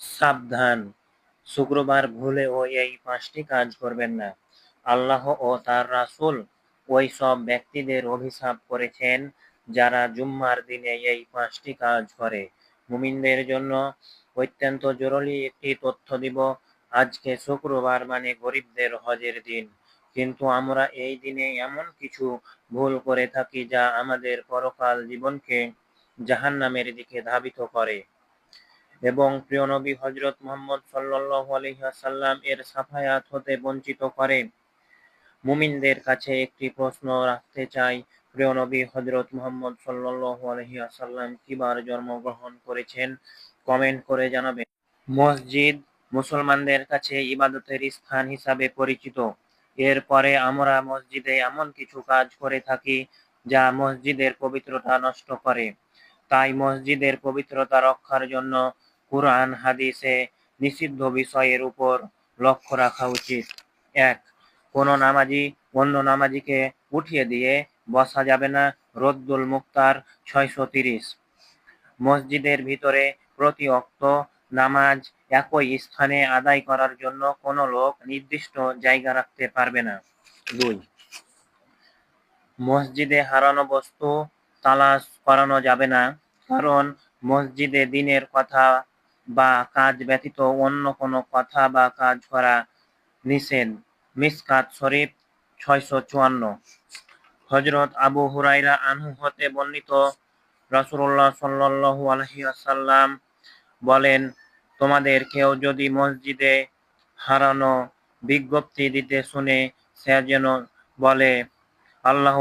সাবধান। শুক্রবার ভুলেও এই পাঁচটি কাজ করবেন না। আল্লাহ ও তার রাসূল ওই সব ব্যক্তিদের অভিশাপ করেছেন যারা জুম্মার দিনে এই পাঁচটি কাজ করে। মুমিনদের জন্য অত্যন্ত জরুরি একটি তথ্য দিব, আজকে শুক্রবার মানে গরিবদের হজের দিন। কিন্তু আমরা এই দিনে এমন কিছু ভুল করে থাকি যা আমাদের পরকাল জীবনকে জাহান্নামের দিকে ধাবিত করে। এবং প্রিয় নবী হজরত মোহাম্মদ ওয়াসাল্লাম এর সাফায়াত হতে বঞ্চিত করে। মুমিনদের কাছে একটি প্রশ্ন রাখতে চাই, প্রিয় নবী হজরত মোহাম্মদ ওয়াসাল্লাম কিবার জন্মগ্রহণ করেছেন? কমেন্ট করে জানাবেন। মসজিদ মুসলমানদের কাছে ইবাদতের স্থান হিসাবে পরিচিত। এরপরে আমরা মসজিদে এমন কিছু কাজ করে থাকি যা মসজিদের পবিত্রতা নষ্ট করে। তাই মসজিদের পবিত্রতা রক্ষার জন্য কুরআন, হাদিসে নিষিদ্ধ বিষয়ের উপর লক্ষ্য রাখা উচিত। এক, কোনো নামাজি অন্য নামাজিকে উঠিয়ে দিয়ে বসা যাবে না রদ্দুল মুক্তার ছয়শো তিরিশ। মসজিদের ভিতরে প্রতি অক্ত নামাজ একই স্থানে আদায় করার জন্য কোনো লোক নির্দিষ্ট জায়গা রাখতে পারবে না। দুই, মসজিদে হারানো বস্তু তালাশ করানো যাবে না, কারণ মসজিদে দিনের কথা বা কাজ ব্যতীত অন্য কোনো কথা বা কাজ করা নিষেধ। মিসকাত শরীফ, ছয়শো চুয়ান্ন। হজরত আবু হুরাইরা আনহু হতে বর্ণিত রাসূলুল্লাহ সাল্লাল্লাহু আলাইহি ওয়াসাল্লাম বলেন, তোমাদের কেউ যদি মসজিদে হারানো বিজ্ঞপ্তি দিতে শুনে সে যেন বলে, আল্লাহ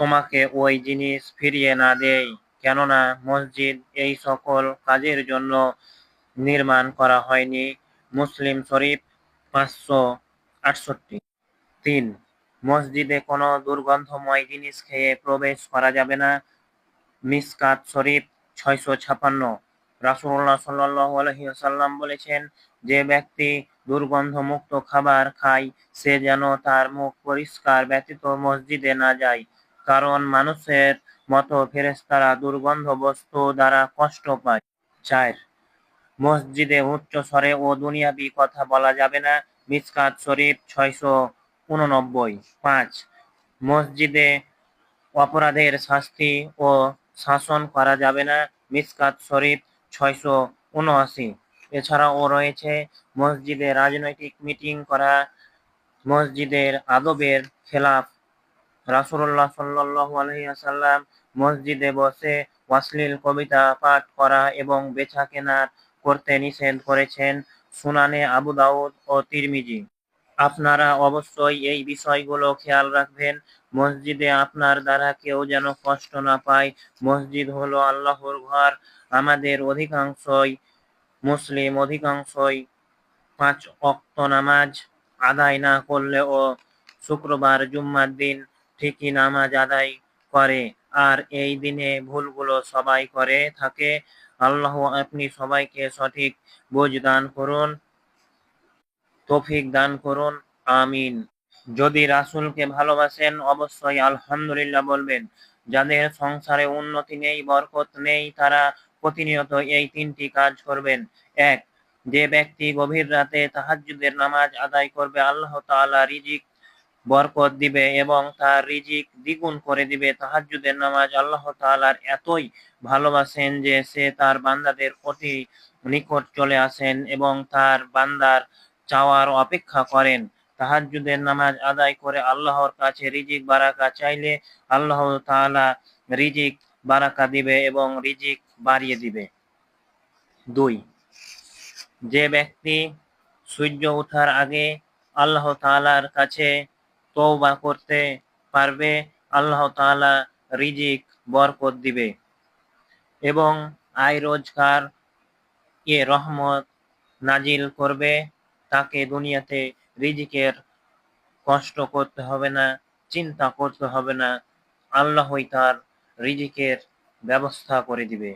তোমাকে ওই জিনিস ফিরিয়ে না দেয় কেননা মসজিদ এই সকল কাজের জন্য নির্মাণ করা হয়নি। মুসলিম শরীফ পাঁচশো আটষট্টি। তিন, মসজিদে কোনো দুর্গন্ধময় জিনিস খেয়ে প্রবেশ করা যাবে না। মিসকাত শরীফ ছয়শো ছাপান্ন। রাসূলুল্লাহ সাল্লাল্লাহু আলাইহি ওয়াসাল্লাম বলেছেন, যে ব্যক্তি দুর্গন্ধমুক্ত খাবার খায়, সে যেন তার মুখ পরিষ্কার ব্যতীত মসজিদে না যায়। কারণ মানুষের মতো ফেরেশতারা দুর্গন্ধ বস্তু দ্বারা কষ্ট পায়। চার, মসজিদে উচ্চ স্বরে ও দুনিয়াবি কথা বলা যাবে না। মিসকাত শরীফ ছয়শো উননব্বই। পাঁচ, মসজিদে অপরাধের শাস্তি ও শাসন করা যাবে না। মিসকাত শরীফ ছয়শো উনআশি। এছাড়াও রয়েছে মসজিদে রাজনৈতিক মিটিং করা, মসজিদের আদবের খেলাফ রাসূলুল্লাহ সাল্লাল্লাহু আলাইহি মসজিদে বসে অশ্লীল কবিতা পাঠ করা এবং বেচা কেনা করতে নিষেধ করেছেন সুনানে আবু দাউদ ও তিরমিজি। আপনারা অবশ্যই এই বিষয়গুলো খেয়াল রাখবেন। মসজিদে আপনার দ্বারা কেউ যেন কষ্ট না পায়। মসজিদ হলো আল্লাহর ঘর। আমাদের অধিকাংশই মুসলিম, অধিকাংশই পাঁচ অক্ত নামাজ আদায় না করলেও শুক্রবার, জুম্মার দিন ঠিকই নামাজ আদায় করে। আর এই দিনে ভুলগুলো সবাই করে থাকে। আল্লাহ আপনি সবাইকে সঠিক বুঝ দান করুন, তৌফিক দান করুন, আমিন। যদি রাসূলকে ভালোবাসেন, অবশ্যই আলহামদুলিল্লাহ বলবেন, যাদের সংসারে উন্নতি নেই, বরকত নেই, তারা প্রতিনিয়ত এই তিনটি কাজ করবেন। এক, যে ব্যক্তি গভীর রাতে তাহাজ্জুদের নামাজ আদায় করবে, আল্লাহ তাআলা রিজিক বরকত দিবে এবং তার রিজিক দ্বিগুণ করে দিবে। তাহাজ্জুদের নামাজ আল্লাহ তাআলার এতই ভালোবাসেন যে সে তার বান্দাদের অতি নিকট চলে আসেন এবং তার বান্দার চাওয়ার অপেক্ষা করেন। তাহাজ্জুদের নামাজ আদায় করে আল্লাহর কাছে রিজিক বারাকা চাইলে আল্লাহ তাআলা রিজিক বারাকা দিবে এবং রিজিক বাড়িয়ে দিবে। দুই, যে ব্যক্তি সূর্য ওঠার আগে আল্লাহ তাআলার কাছে তওবা করতে পারবে, আল্লাহ তাআলা রিজিক, বরকত দিবে। এবং আয় রোজগার এ রহমত নাজিল করবে, তাকে দুনিয়াতে রিজিকের কষ্ট করতে হবে না, চিন্তা করতে হবে না, আল্লাহই তার রিজিকের ব্যবস্থা করে দিবে।